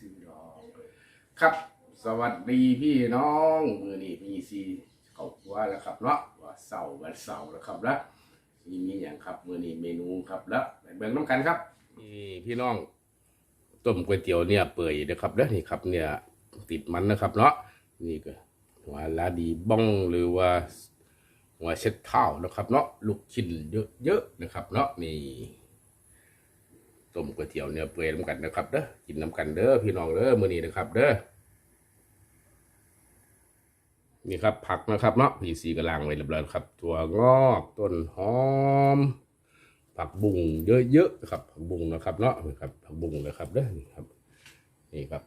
ซื้อดอกครับ สวัสดีพี่น้องมือนี้มีซีเขาว่าแล้วครับเนาะว่าเสาร์วันเสาร์แล้วครับแล้วมีมีอย่างครับมือนี้เมนูครับแล้วไปเบิ่งน้ำกันครับนี่พี่น้อง ต้มก๋วยเตี๋ยวเนี่ยเปื่อยนะครับแล้วนี่ครับเนี่ยติดมันนะครับเนาะนี่ก็หัวลาดีบ้องหรือว่าหัวเช็ดเท้านะครับเนาะลูกชิ้นเยอะๆนะครับเนาะนี่ ต้มก๋วยเตี๋ยวเนื้อเปื่อยน้ำกันนะครับเด้อกินน้ำกันเด้อพี่น้องเด้อมื้อนี้นะครับ เด้อนี่ครับผักนะครับเนาะพี่สีกระลางไว้เรียบร้อยครับถั่วงอกต้นหอม ผักบุ้งเยอะๆครับผักบุ้งนะครับเนาะครับผักบุ้งนะครับเด้อนี่ครับ นี่ครับ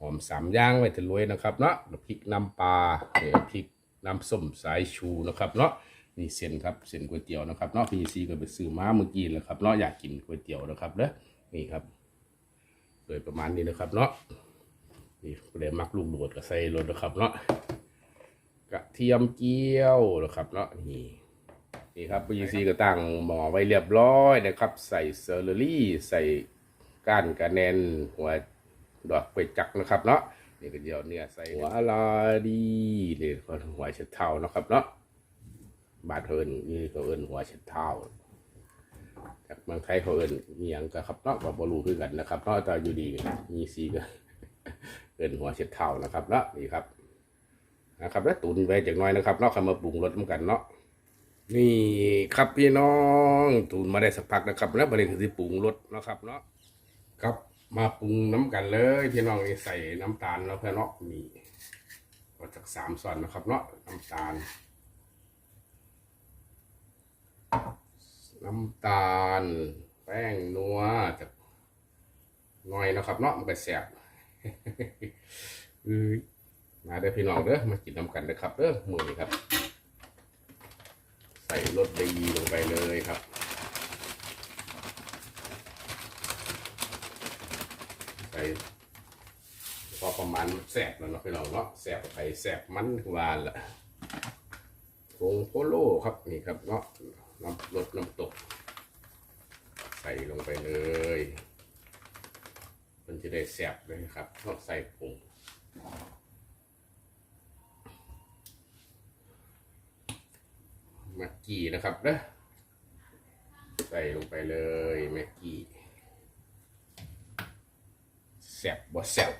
หอมสามย่างไว้จะรวยนะครับเนาะพริกน้ำปลาเดี๋ยวพริกน้ำส้มสายชูนะครับเนาะ นี่เส้นครับเส้นก๋วยเตี๋ยวนะครับเนาะพี่ซีก็ไปซื้อมาเมื่อกี้แหล้วครับเนาะอยากกินก๋วยเตี๋ยวนะครับเด้อนี่ครับ โดยประมาณนี้นะครับเนาะนี่เลยมักลูกโดดกับใส่รถนะครับเนาะกระเทียมเจียวนะครับเนาะนี่นี่ครับพี่ซีก็ตั้งหม้อไว้เรียบร้อยนะครับ ใส่เซอร์เรอรี่ใส่ก้านกระแนนหัวดอกกล้วยจักนะครับเนาะนี่ก็เดี๋ยวเนี่ยใส่หัวลาดีนี่ก็หัวเช็ดเท้านะครับเนาะ บาดเอินนี่เขาเอินหัวเช็ดเท้าจากเมืองไทยเขาเอินมีอย่างก็ครับเนาะว่าบรูคือกันนะครับเนาะแต่อยู่ดีมีซีก็เอินหัวเช็ดเท้านะครับเนาะนี่ครับนะครับแล้วตุนไว้จากน้อยนะครับเนาะคำมาปรุงรสเหมือนกันเนาะนี่ครับพี่น้องตุนมาได้สักพักนะครับ แล้วประเด็นคือปรุงรสเนาะครับเนาะครับมาปรุงน้ำกันเลยพี่น้องนี่ใส่น้ำตาลแล้วเพื่อนเนาะมีก็จากสามส่วนนะครับเนาะน้ำตาล น้ำตาล แป้งนัวจากหน่อยนะครับเนาะมันก็แสบมาเด้พี่น้องเด้อมากินน้ำกันนะครับเด้อมือนี้ครับ ใส่รสดีลงไปเลยครับใส่พอประมาณแสบแล้วเนาะพี่น้องเนาะแสบไปแสบมันหวานละผงโพโลครับนี่ครับเนาะ น้ำรสน้ำตก ใส่ลงไปเลย มันจะได้แซ่บเลยครับชอบใส่ผงม็กกี้นะครับเด้อใส่ลงไปเลยแม็กกี้แซ่บบ่แซบ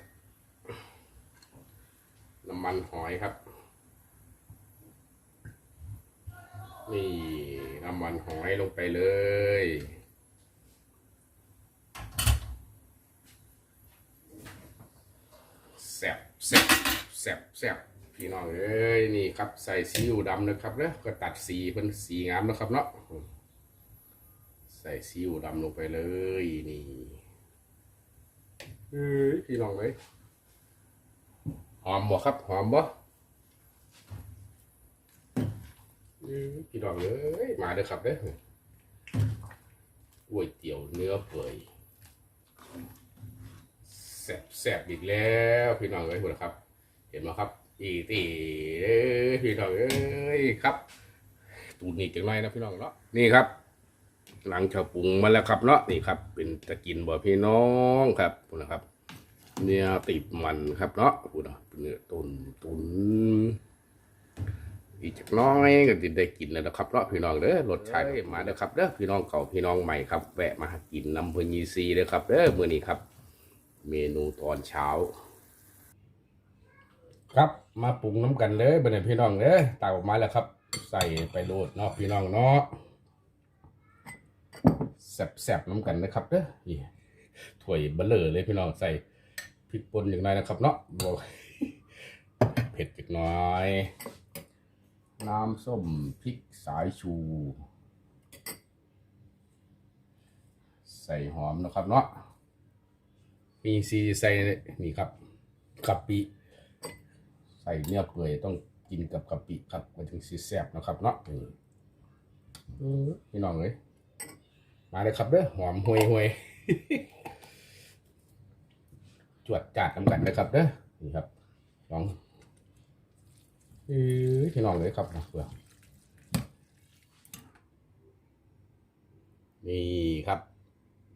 น้ำมันหอยครับ นี่ น้ำมันหอยลงไปเลย แซ่บแซ่บแซ่บแซ่บพี่น้องเอ้ยนี่ครับใส่ซีอิ๊วดำนะครับเนอะก็ตัดสีเป็นสีงามนะครับเนาะใส่ซีอิ๊วดำลงไปเลยนี่เอ้ยพี่น้องเลยหอมบ่ครับหอมบ่ อืม พี่น้องเอ้ยมาเด้อครับเด้อก๋วยเตี๋ยวเนื้อเปื่อยแซ่บแซ่บอีกแล้วพี่น้องเอ้ยคุณครับ เห็นไหมครับ อีตีเอ้พี่น้องเอ้ยครับตูนนี่จังไรนะพี่น้องเนาะนี่ครับ หลังชาวปรุงมาแล้วครับเนาะนี่ครับ เป็นตะกินบ่พี่น้องครับคุณนะครับ เนี่ยติดมันครับเนาะคุณนะเนื้อตุนตุน อีกจักหน้อยก็จะได้กินแล้วนะครับเนาะพี่น้องเด้อรสชาติมาเด้อครับเด้อพี่น้องเก่าพี่น้องใหม่ครับแวะมาหากินน้ำเพญยีซีเด้อครับเด้อมื้อนี้ครับ เมนูตอนเช้า ครับมาปรุงน้ำกันเลยบัดนี้พี่น้องเด้อตักออกมาแล้วครับ ใส่ไปโลดเนาะพี่น้องเนาะแซ่บๆน้ำกันนะครับเด้อนี่ถ้วยเบลเลอเลยพี่น้องใส่พริกป่นอย่างไรนะครับเนาะบอกเผ็ดจักหน้อย น้ำส้มพริกสายชู ใส่หอมนะครับเนาะมีซีใส่นี่ครับกะปิ ใส่เนื้อเปื่อยต้องกินกับกะปิครับมันถึงสีแซ่บนะครับเนาะนี่เออพี่น้องเลยมาเลยครับเด้อหอมห่วยห่วยจวดจัดน้ำกันนะครับเด้อนี่ครับลอง เอ้ยพี่น้องเลยครับนะเพื่อนี่ครับ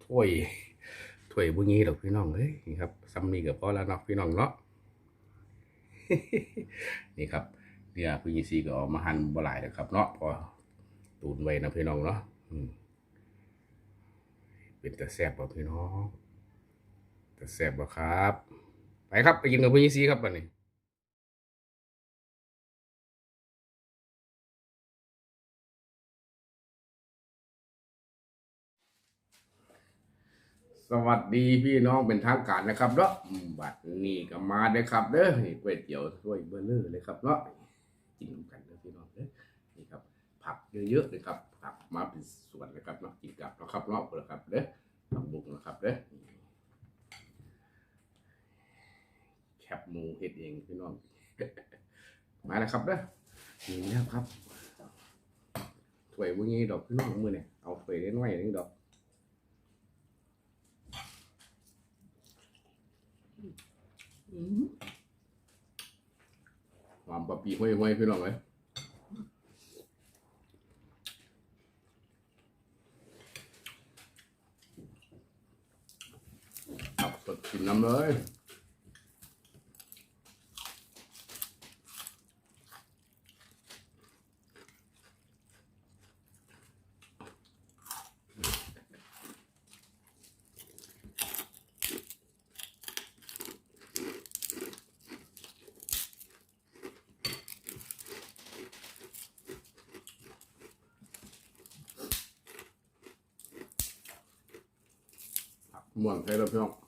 ถ้วยถ้วยบุงี้ดอกพี่น้องเอ้ยนี่ครับซัมนี่กับพอแล้วเนาะพี่น้องเนาะนี่ครับเนี่ยพี่ยีซีก็ออกมาหั่นบ่หลายนะครับ เนาะพอตูนไว้นะพี่น้องเนาะอืเป็นแต่แซ่บบ่พี่น้องแต่แซ่บบ่ครับ ไปครับไปกินกับพี่ยีซีครับบัดนี้ สวัสดีพี่น้องเป็นทางการนะครับเนาะบัดนี้ก็มาเด้อครับเด้อนี่ก๋วยเตี๋ยวถ้วยเบอร์เลอร์เลยครับเนาะกินกันเด้อพี่น้องเด้อนี่ครับ ผักเยอะๆเลยครับผักมาเป็นส่วนเลยครับเนาะกินกับเนาะครับเนาะเด้อครับเด้อผักบุกนะครับเด้อแคบหมูเฮ็ดเองพี่น้องมาแล้วครับเด้อนี่แล้วครับถ้วยพวกนี้ดอกพี่น้องมือเนี่ยเอาถ้วยเล่นไว้นี่ดอก ความปะปีห้อยห้อยๆพี่น้องเลยเอาสดกินน้ำเลย ผักม่ว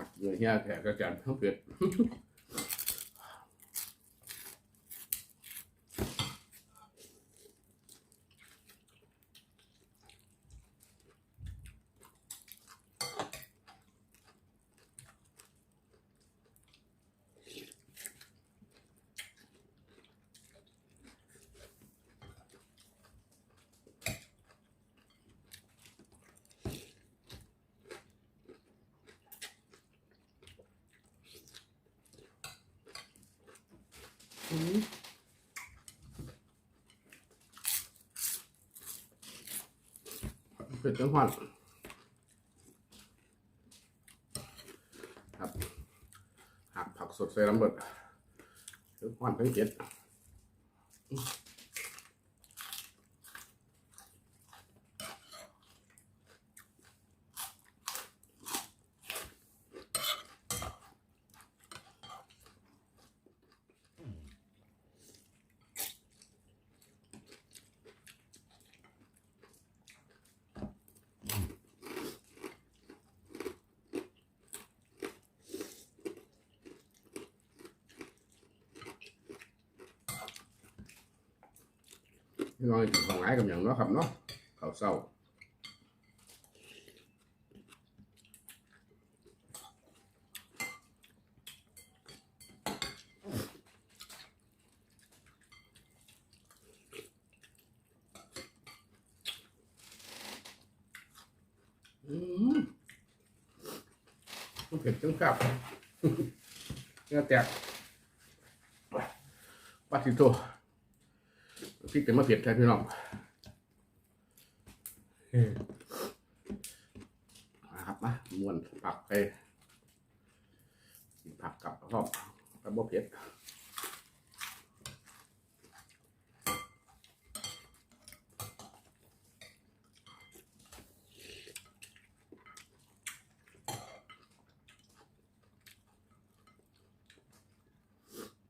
หนักเนื้อเฮียแขกระจันทั้งเผ็ด เผ็ดจังหวัดครับหักผักสดใส่น้ำเบิดหรือควานทั้งเจ็ด พี่น้องกินของง่ายกับอย่างเนาะครับเนาะข้าวเศร้าอืมมันเผ็ดจังครับเนื้อแตกปัดสิโตพริกเป็นมะเผ็ดแทนพี่น้องเฮ้มาครับมาม้วนผักไปกินผักกับชอบกับมะเผ็ด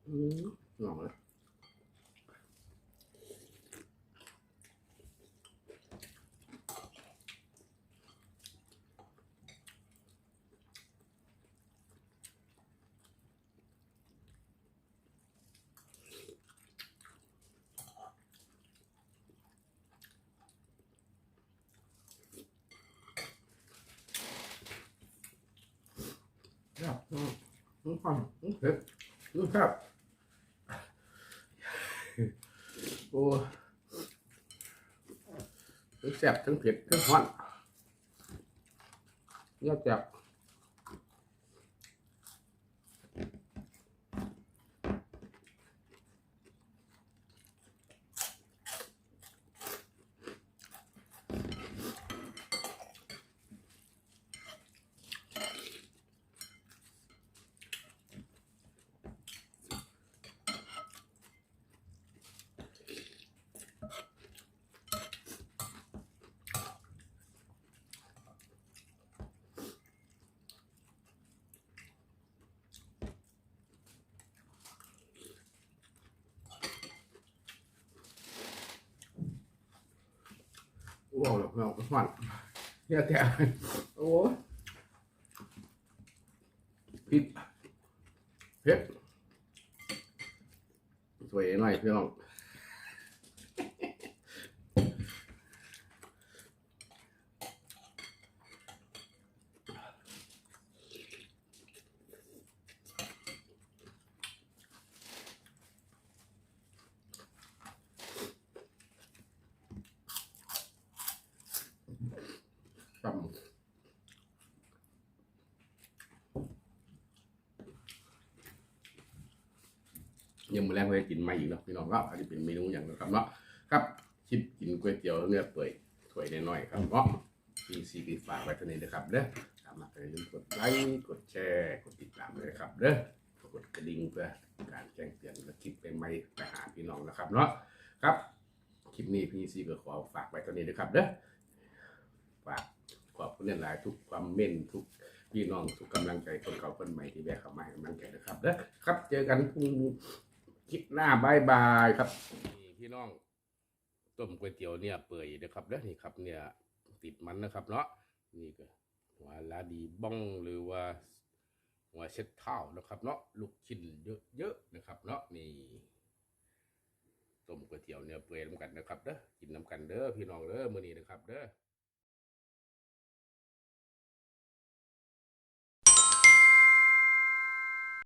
อืมลองเลย อ อืมความอืมเผ็ดดูครับ โอ้ทั้งแซ่บทั้งเผ็ดทั้งฮ้อนเนี่ยจับ ว้าวเราหวานเนี่ยแกโอ้ยพริกเผ็ดสวยหน่อยพี่น้องตำ ยังมือแรงไปกินมาอีกเนาะพี่น้องก็อาจจะเป็นเมนูอย่างนะครับเนาะครับคลิปกินก๋วยเตี๋ยวเนื้อเปื่อยถ้วยน้อยๆครับเนาะมีซีกีฝากไว้เท่านี้นะครับเด้อสามารถไปลืมกดไลค์กดแชร์กดติดตามเลยครับเด้อกดกระดิ่งเพื่อการแจ้งเตือนและคลิปใหม่ๆไปหาพี่น้องนะครับเนาะครับคลิปนี้พี่ซีก็ขอฝากไว้เท่านี้นะครับเด้อฝากขอบคุณหลายทุกความเม่นทุกพี่น้องทุกกำลังใจคนเก่าคนใหม่ที่แวะเข้ามาให้กำลังใจนะครับเด้อครับเจอกันพรุ่งนี้ คลิปหน้าบายบายครับนี่พี่น้อง ต้มก๋วยเตี๋ยวเนี่ยเปื่อยนะครับเด้อนี่ครับเนี่ยติดมันนะครับเนาะนี่ก็หัวลาดีบ้องหรือว่าหัวเช็ดเท้านะครับเนาะลูกชิ้นเยอะๆนะครับ เนาะนี่ต้มก๋วยเตี๋ยวเนี่ยเปื่อยน้ำกันนะครับเด้อกินน้ำกันเด้อพี่น้องเด้อมื้อนี้นะครับเด้อ